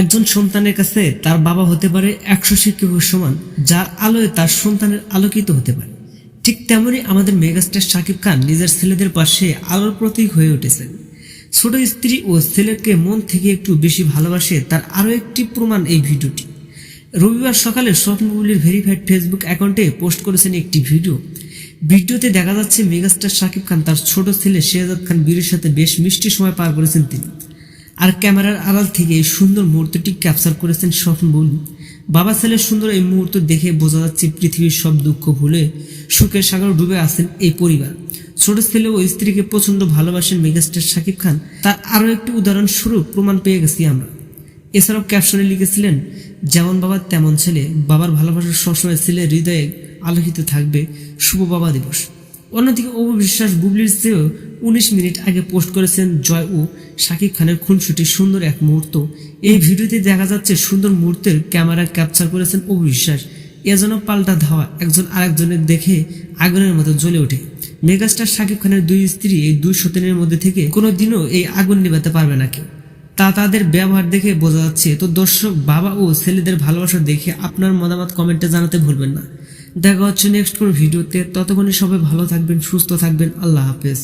একজন সন্তানের কাছে তার বাবা হতে পারে একশো শিক্ষকের সমান যার আলোয় তার সন্তানের আলোকিত হতে পারে। ঠিক তেমনই আমাদের মেগাস্টার শাকিব খান নিজের ছেলেদের পাশে আলোর প্রতীক হয়ে উঠেছেন। ছোট স্ত্রী ও ছেলেকে মন থেকে একটু বেশি ভালোবাসে তার আরও একটি প্রমাণ এই ভিডিওটি। রবিবার সকালে স্বপ্নগুলির ভেরিফাইড ফেসবুক অ্যাকাউন্টে পোস্ট করেছেন একটি ভিডিও। ভিডিওতে দেখা যাচ্ছে মেগাস্টার শাকিব খান তার ছোট ছেলে শেহজাদ খান, বীরের সাথে বেশ মিষ্টি সময় পার করেছেন তিনি। আর ক্যামেরার আড়াল থেকে এই সুন্দর মুহূর্তটি ক্যাপচার করেছেন স্বপ্ন স্বপ্নবুল বাবা ছেলের সুন্দর এই মুহূর্ত দেখে বোঝা যাচ্ছে পৃথিবীর সব দুঃখ ভুলে সুখের সাগর ডুবে আছেন এই পরিবার। ছোট ছেলে ও স্ত্রীকে প্রচণ্ড ভালোবাসেন মেগাস্টার শাকিব খান। তার আরও একটি উদাহরণস্বরূপ প্রমাণ পেয়ে গেছি আমরা। এছাড়াও ক্যাপশনে লিখেছিলেন, যেমন বাবা, তেমন ছেলে। বাবার ভালোবাসা সবসময় ছেলে হৃদয়ে আলোকিত থাকবে। শুভ বাবা দিবস। অন্যদিকে অপু বিশ্বাস বুবলির চেয়েও উনিশ মিনিট আগে পোস্ট করেছেন জয় ও শাকিব খানের খুনসুটির সুন্দর এক মুহূর্ত। এই ভিডিওতে দেখা যাচ্ছে সুন্দর মুহূর্তের ক্যামেরা ক্যাপচার করেছেন অবিশ্বাস। বিশ্বাস এ যেন পাল্টা ধাওয়া, একজন আরেকজনের দেখে আগুনের মতো জ্বলে ওঠে। মেগাস্টার শাকিব খানের দুই স্ত্রী এই দুই সতীনের মধ্যে থেকে কোনোদিনও এই আগুন নিভাতে পারবে না কেউ। তা তাদের ব্যবহার দেখে বোঝা যাচ্ছে তো দর্শক, বাবা ও ছেলেদের ভালোবাসা দেখে আপনার মতামত কমেন্টে জানাতে ভুলবেন না। দেখা হচ্ছে নেক্সট কোনো ভিডিওতে। ততক্ষণে সবাই ভালো থাকবেন, সুস্থ থাকবেন। আল্লাহ হাফেজ।